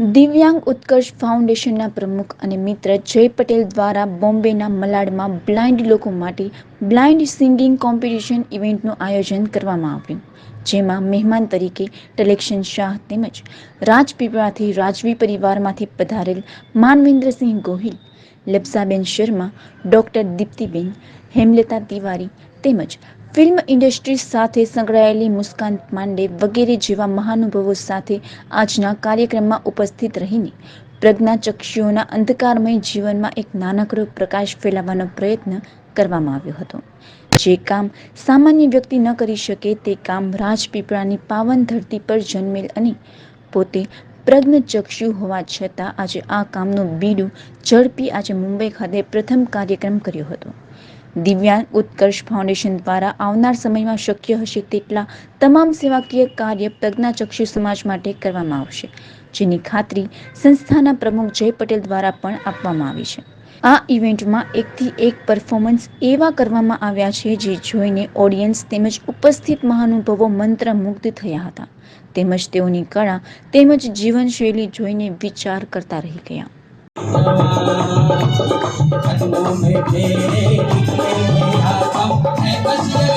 દિવ્યાંગ ઉત્કર્ષ ફાઉન્ડેશનના પ્રમુખ અને મિત્ર જય પટેલ દ્વારા બોમ્બેના મલાડમાં બ્લાઇન્ડ લોકો માટે બ્લાઇન્ડ સિંગિંગ કોમ્પિટિશન ઇવેન્ટનું આયોજન કરવામાં આવ્યું. જેમાં મહેમાન તરીકે ટલેક્શન શાહ તેમજ રાજપીપળાથી રાજવી પરિવારમાંથી પધારેલ માનવેન્દ્રસિંહ ગોહિલ, લપસાબેન શર્મા, ડૉક્ટર દીપ્તિબેન, હેમલતા તિવારી તેમજ ફિલ્મ ઇન્ડસ્ટ્રી સાથે સંકળાયેલી મુસ્કાન પાંડે વગેરે જેવા મહાનુભાવો સાથે આજના કાર્યક્રમમાં ઉપસ્થિત રહીને પ્રજ્ઞાચક્ષુઓના અંધકારમય જીવનમાં એક નાનકડો પ્રકાશ ફેલાવવાનો પ્રયત્ન કરવામાં આવ્યો હતો. જે કામ સામાન્ય વ્યક્તિ ન કરી શકે તે કામ રાજપીપળાની પાવન ધરતી પર જન્મેલ અને પોતે પ્રજ્ઞચક્ષુ હોવા છતાં આજે આ કામનું બીડું ઝડપી આજે મુંબઈ ખાતે પ્રથમ કાર્યક્રમ કર્યો હતો. દિવ્યાંગ ઉત્કર્ષ ફાઉન્ડેશન દ્વારા આવનાર સમયમાં શક્ય હશે તેટલા તમામ સેવાકીય કાર્ય પ્રજ્ઞાચક્ષુ સમાજ માટે કરવામાં આવશે, જેની ખાતરી સંસ્થાના પ્રમુખ જય પટેલ દ્વારા પણ આપવામાં આવી છે. આ ઇવેન્ટમાં એકથી એક પરફોર્મન્સ એવા કરવામાં આવ્યા છે જે જોઈને ઓડિયન્સ તેમજ ઉપસ્થિત મહાનુભાવો મંત્રમુગ્ધ થયા હતા. તેમજ તેઓની કળા તેમજ જીવનશૈલી જોઈને વિચાર કરતા રહી ગયા. हूँ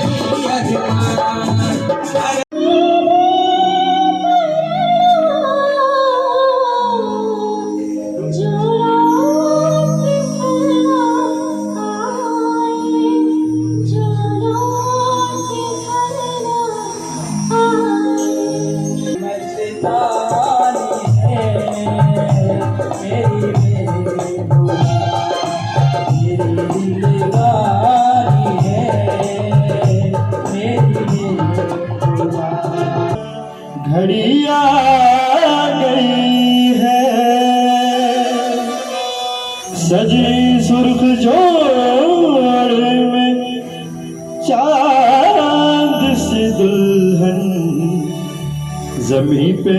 सजी सुर्ख जोड़ में चांद से दुल्हन जमी पे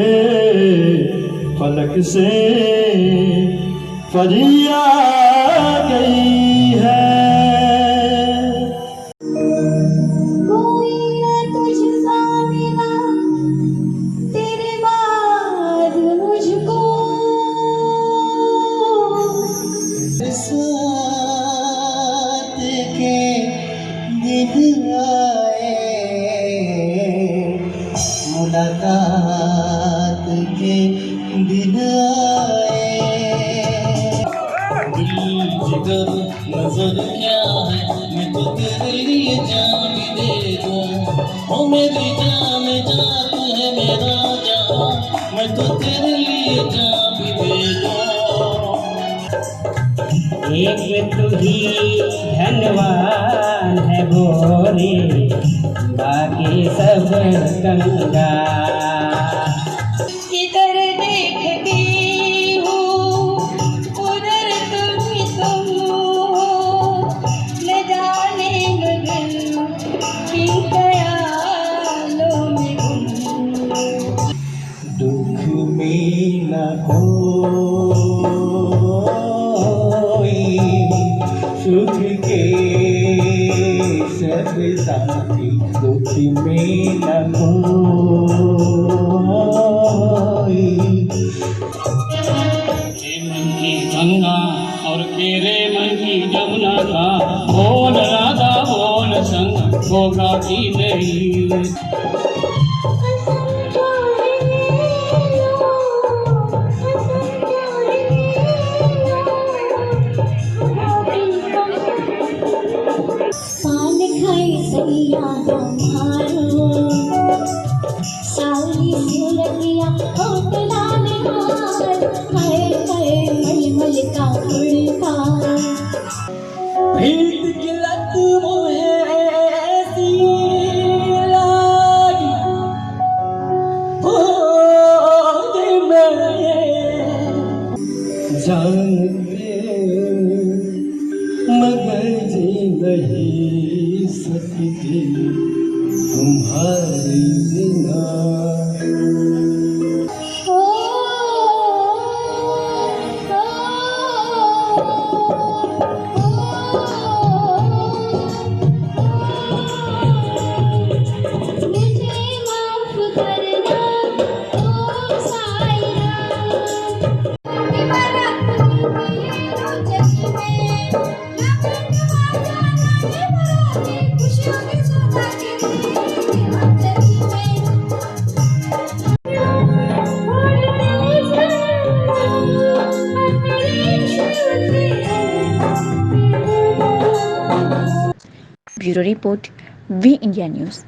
फलक से फरिया गई मुलाकात के दिन आए दिल जिगर नजर क्या है मैं तो तेरे लिए जान भी दे दूं ओ मेरी जान जा तू है मेरा जान मैं तो तेरे लिए जान भी दे दूं एक तू ही धनवान है भोले बाकी सब कंगाल सब साथी दुख में न कोई तेरे मन की गंगा और तेरे मन की जमुना का बोल राधा बोल संग होगा की नहीं दिल में जानते मगर जी नहीं सकती तुम्हारी Bureau Report, V India News.